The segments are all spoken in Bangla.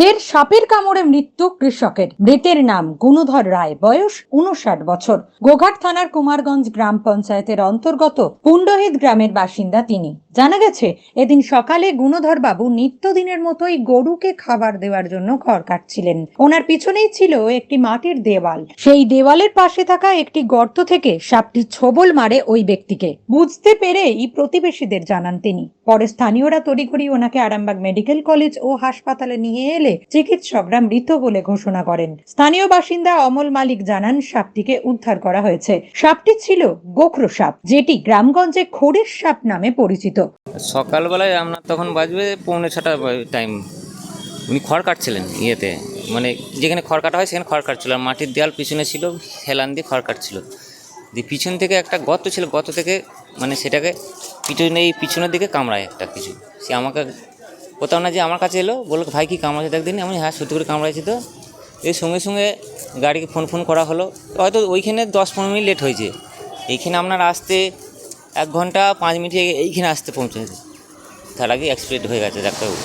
ফের সাপের কামড়ে মৃত্যু কৃষকের। মৃতের নাম গুণধর রায়, বয়স উনষাট বছর। গোঘাট থানার কুমারগঞ্জ গ্রাম পঞ্চায়েতের অন্তর্গত পুণ্ডহিত গ্রামের বাসিন্দা তিনি। জানা গেছে, এদিন সকালে গুণধর বাবু নিত্যদিনের মতোই গরুকে খাবার দেওয়ার জন্য ঘর কাটছিলেন। ওনার পিছনেই ছিল একটি মাটির দেওয়াল। সেই দেওয়ালের পাশে থাকা একটি গর্ত থেকে সাপটি ছোবল মারে ওই ব্যক্তিকে। বুঝতে পেরেই প্রতিবেশীদের জানান তিনি। পরে স্থানীয়রা তড়িঘড়ি ওনাকে আরামবাগ মেডিকেল কলেজ ও হাসপাতালে নিয়ে এলে চিকিৎসকরা মৃত বলে ঘোষণা করেন। স্থানীয় বাসিন্দা অমল মালিক জানান, সাপটিকে উদ্ধার করা হয়েছে। সাপটি ছিল গোখরো সাপ, যেটি গ্রামগঞ্জে খড়ের সাপ নামে পরিচিত। সকালবেলায় আপনার তখন বাজবে পৌনে ছটা টাইম উনি খড় কাটছিলেন ইয়েতে। মানে যেখানে খড় কাটা হয় সেখানে খড় কাটছিল। আর মাটির দেয়াল পিছনে ছিল, হেলান দিয়ে খড় কাটছিল। দিয়ে পিছন থেকে একটা গর্ত ছিল, গর্ত থেকে মানে সেটাকে পিছনে এই পিছনের দিকে কামড়ায় একটা কিছু। সে আমাকে কোথাও না যে আমার কাছে এলো, বলল, ভাই, কি কামড়াচ্ছে একদিন আমি হ্যাঁ সত্যি করে কামড়াইছি তো। এই সঙ্গে সঙ্গে গাড়িকে ফোন ফোন করা হলো। হয়তো ওইখানে দশ পনেরো মিনিট লেট হয়েছে। এইখানে আপনার আসতে এক ঘণ্টা পাঁচ মিনিটে এইখানে আসতে পৌঁছেছে। তার আগে এক্সপিরিয়েন্ট হয়ে গেছে ডাক্তারবাবু।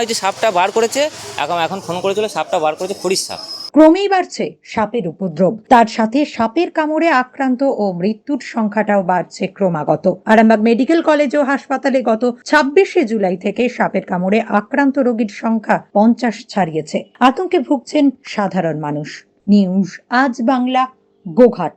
ওই যে সাপটা বার করেছে, এখন এখন ফোন করেছিল, সাপটা বার করেছে খড়ির সাপ। ক্রমেই বাড়ছে সাপের উপদ্রব। তার সাথে সাপের কামড়ে আক্রান্ত ও মৃত্যুর সংখ্যাটাও বাড়ছে ক্রমাগত। আরামবাগ মেডিকেল কলেজ ও হাসপাতালে গত ছাব্বিশে জুলাই থেকে সাপের কামড়ে আক্রান্ত রোগীর সংখ্যা পঞ্চাশ ছাড়িয়েছে। আতঙ্কে ভুগছেন সাধারণ মানুষ। নিউজ, আজ বাংলা, গোঘাট।